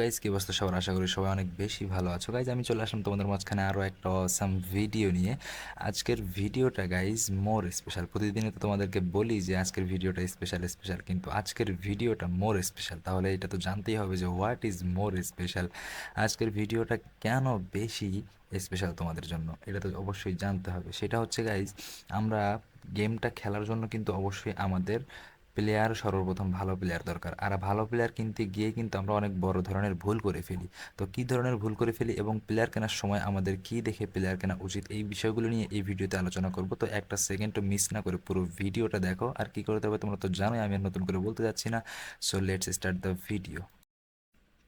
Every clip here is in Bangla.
গাইজ কি অবস্থা সবার? আশা করি সবাই অনেক বেশি ভালো আছো। গাইজ আমি চলে আসলাম তোমাদের মাঝখানে আরও একটা অসাম ভিডিও নিয়ে। আজকের ভিডিওটা গাইজ মোর স্পেশাল প্রতিদিনই তো তোমাদেরকে বলি যে আজকের ভিডিওটা স্পেশাল স্পেশাল কিন্তু আজকের ভিডিওটা মোর স্পেশাল তাহলে এটা তো জানতেই হবে যে হোয়াট ইজ মোর স্পেশাল আজকের ভিডিওটা কেন বেশি স্পেশাল তোমাদের জন্য? এটা তো অবশ্যই জানতে হবে। সেটা হচ্ছে গাইজ আমরা গেমটা খেলার জন্য কিন্তু অবশ্যই আমাদের প্লেয়ার সর্বপ্রথম ভালো প্লেয়ার দরকার। আর ভালো প্লেয়ার কিনতে গিয়ে কিন্তু আমরা অনেক বড় ধরনের ভুল করে ফেলি। তো কী ধরনের ভুল করে ফেলি এবং প্লেয়ার কেনার সময় আমাদের কী দেখে প্লেয়ার কেনা উচিত এই বিষয়গুলো নিয়ে এই ভিডিওতে আলোচনা করব। তো একটা সেকেন্ডও মিস না করে পুরো ভিডিওটা দেখো। আর কী করতে হবে তোমরা তো জানোই, আমি নতুন করে বলতে যাচ্ছি না। So let's start the video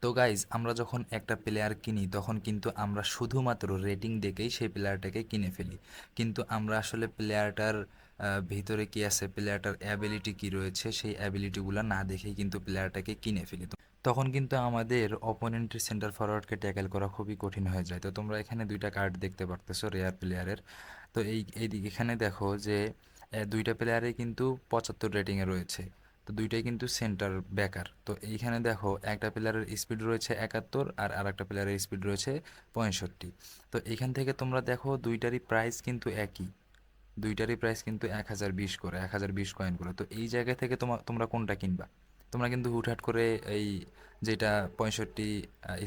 তো গাইজ আমরা যখন একটা প্লেয়ার কিনি, তখন কিন্তু আমরা শুধুমাত্র রেটিং দেখেই সেই প্লেয়ারটাকে কিনে ফেলি। কিন্তু আমরা আসলে প্লেয়ারটার ভিতরে কি আছে প্লেয়ারটার অ্যাবিলিটি কি রয়েছে, সেই অ্যাবিলিটিগুলো না দেখেই কিন্তু প্লেয়ারটাকে কিনে ফেলি। তখন কিন্তু আমাদের অপোনেন্টের সেন্টার ফরওয়ার্ডকে ট্যাকেল করা খুবই কঠিন হয়ে যায়। তো তোমরা এখানে দুইটা কার্ড দেখতে পারতেছো রেয়ার প্লেয়ারের তো এই এই এখানে দেখো যে দুইটা প্লেয়ারে কিন্তু পঁচাত্তর রেটিংয়ে রয়েছে। তো দুইটাই কিন্তু সেন্টার ব্যাকার তো এইখানে দেখো একটা প্লেয়ারের স্পিড রয়েছে একাত্তর আর আরেকটা প্লেয়ারের স্পিড রয়েছে পঁয়ষট্টি। তো এইখান থেকে তোমরা দেখো দুইটারই প্রাইস কিন্তু একই। দুইটারই প্রাইস কিন্তু এক হাজার বিশ করে, এক হাজার বিশ কয়েন করে। তো এই জায়গা থেকে তোমার তোমরা কোনটা কিনবা? তোমরা কিন্তু হুটহাট করে এই যেটা পঁয়ষট্টি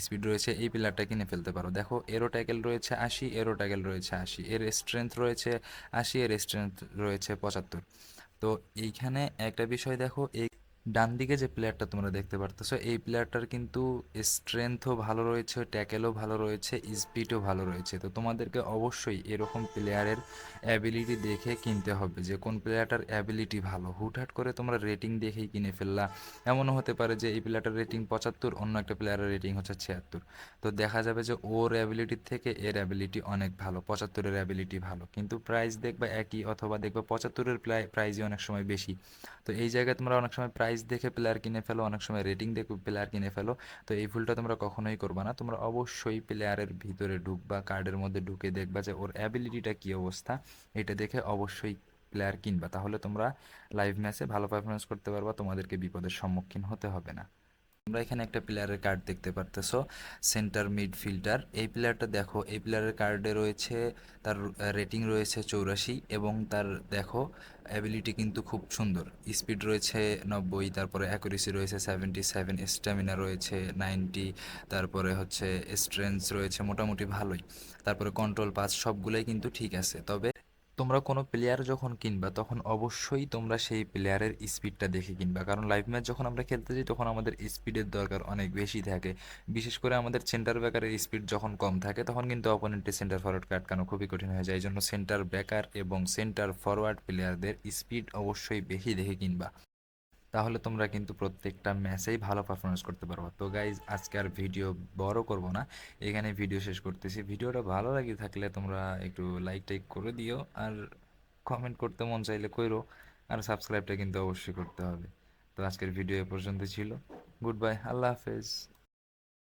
স্পিড রয়েছে, এই পিলারটা কিনে ফেলতে পারো। দেখো এরো ট্যাকেল রয়েছে আশি এরো ট্যাকেল রয়েছে আশি, এর স্ট্রেংথ রয়েছে আশি, এর স্ট্রেংথ রয়েছে পঁচাত্তর। তো এইখানে একটা বিষয় দেখো, এই ডান দিকে যে প্লেয়ারটা তোমরা দেখতে পারতেছো, এই প্লেয়ারটার কিন্তু স্ট্রেংথও ভালো রয়েছে ট্যাকেলও ভালো রয়েছে স্পিডও ভালো রয়েছে। তো তোমাদেরকে অবশ্যই এরকম প্লেয়ারের অ্যাবিলিটি দেখে কিনতে হবে যে কোন প্লেয়ারটার অ্যাবিলিটি ভালো। হুটহাট করে তোমরা রেটিং দেখেই কিনে ফেললা। এমনও হতে পারে যে এই প্লেয়ারটার রেটিং পঁচাত্তর, অন্য একটা প্লেয়ারের রেটিং হচ্ছে ছিয়াত্তর। তো দেখা যাবে যে ওর অ্যাবিলিটির থেকে এর অ্যাবিলিটি অনেক ভালো, পঁচাত্তরের অ্যাবিলিটি ভালো। কিন্তু প্রাইস দেখবে একই, অথবা দেখবে পঁচাত্তরের প্রাইজই অনেক সময় বেশি। তো এই জায়গায় তোমরা অনেক সময় প্রাইস দেখে প্লেয়ার কিনে ফেলো, অনেক সময় রেটিং দেখে প্লেয়ার কিনে ফেলো, তো এই ভুলটা তোমরা কখনোই করবা না। তোমরা অবশ্যই প্লেয়ারের ভিতরে ঢুকবা কার্ডের মধ্যে ঢুকে দেখবা যে ওর অ্যাবিলিটিটা কী অবস্থা, এটা দেখে অবশ্যই প্লেয়ার কিনবা। তাহলে তোমরা লাইভ ম্যাচে ভালো পারফরমেন্স করতে পারবা, তোমাদেরকে বিপদের সম্মুখীন হতে হবে না। তোমরা এখানে একটা প্লেয়ারের কার্ড দেখতে পারতেছো সেন্টার মিডফিল্ডার এই প্লেয়ারটা দেখো, এই প্লেয়ারের কার্ডে রয়েছে, তার রেটিং রয়েছে চৌরাশি এবং তার দেখো অ্যাবিলিটি কিন্তু খুব সুন্দর। স্পিড রয়েছে নব্বই, তারপরে অ্যাকুরেসি রয়েছে সেভেন্টি সেভেন স্ট্যামিনা রয়েছে নাইনটি তারপরে হচ্ছে স্ট্রেংথ রয়েছে মোটামুটি ভালোই। তারপরে কন্ট্রোল পাস সবগুলোই কিন্তু ঠিক আছে। তবে তোমরা কোনো প্লেয়ার যখন কিনবা, তখন অবশ্যই তোমরা সেই প্লেয়ারের স্পিডটা দেখে কিনবা। কারণ লাইভ ম্যাচ যখন আমরা খেলতে যাই, তখন আমাদের স্পিডের দরকার অনেক বেশি থাকে। বিশেষ করে আমাদের সেন্টার ব্যাকারের স্পিড যখন কম থাকে, তখন কিন্তু অপোনেন্টের সেন্টার ফরওয়ার্ড আটকানো খুবই কঠিন হয়ে যায়। এই জন্য সেন্টার ব্যাকার এবং সেন্টার ফরওয়ার্ড প্লেয়ারদের স্পিড অবশ্যই বেশি দেখে কিনবা। তাহলে তোমরা কিন্তু প্রত্যেকটা ম্যাচেই ভালো পারফরমেন্স করতে পারব। তো গাইজ আজকে আর ভিডিও বড় করব না। এখানে ভিডিও শেষ করতেছি। ভিডিওটা ভালো লাগে থাকলে তোমরা একটু লাইক টাইক করে দিও। আর কমেন্ট করতে মন চাইলে কইরো। আর সাবস্ক্রাইবটা কিন্তু অবশ্যই করতে হবে। তো আজকের ভিডিও এ পর্যন্ত ছিল। গুড বাই আল্লাহ হাফেজ।